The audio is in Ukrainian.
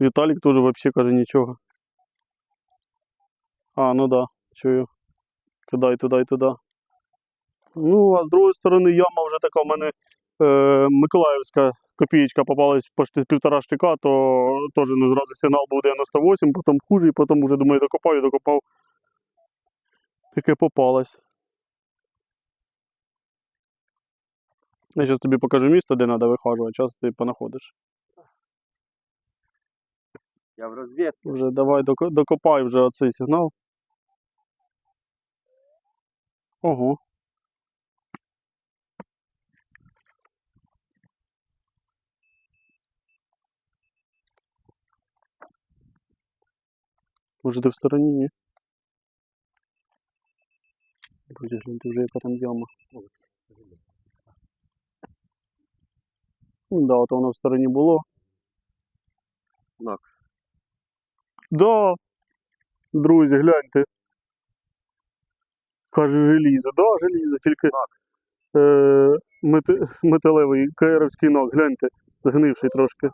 Віталік теж взагалі каже нічого. А, ну да, чую. Кидай туди і туди. Ну, а з другої сторони, яма вже така в мене е, Миколаївська копієчка попалась почти з півтора штика, то теж ну, зразу сигнал був 98, потім хуже, і потім вже думаю, докопаю, докопав. Таке попалось. Я зараз тобі покажу місто, де треба вихажувати, час ти понаходиш. Я в розвідці. Вже давай доко- докопай вже оцей сигнал. Ого. Може ти в стороні, ні? Будеш гляньте вже яка там яма. Ну да, то воно в стороні було. Так. Да. Друзі, гляньте. Каже желізо. Да, желізо, тільки е, мет, металевий каєровський ног, гляньте, згнивший трошки.